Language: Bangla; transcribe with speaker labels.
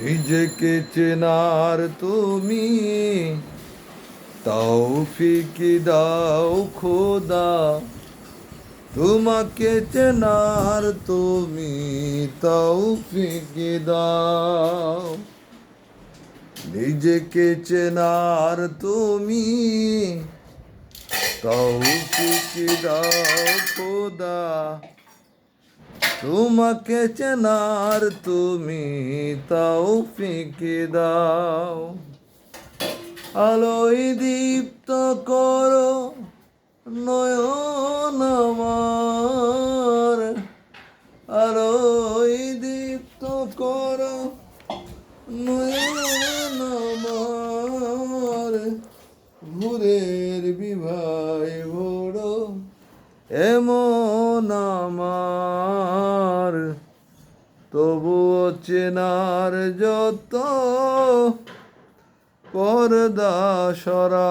Speaker 1: নিজেকে চেনার তুমি তৌফিকি দাও খোদা। তোমাকে চেনার তুমি তৌফিকি দাও। নিজেকে চেনার তুমি তৌফিকি দাও খোদা। তোমাকে চেনার তুমি তৌফিকি দাও। আলোয় দীপ্ত করো নয়ন আমার। আলোয় দীপ্ত করো নয়ন আমার। ভোরের বিভাই বড় এমন আমার। তবুও চেনার যত পর্দা সরা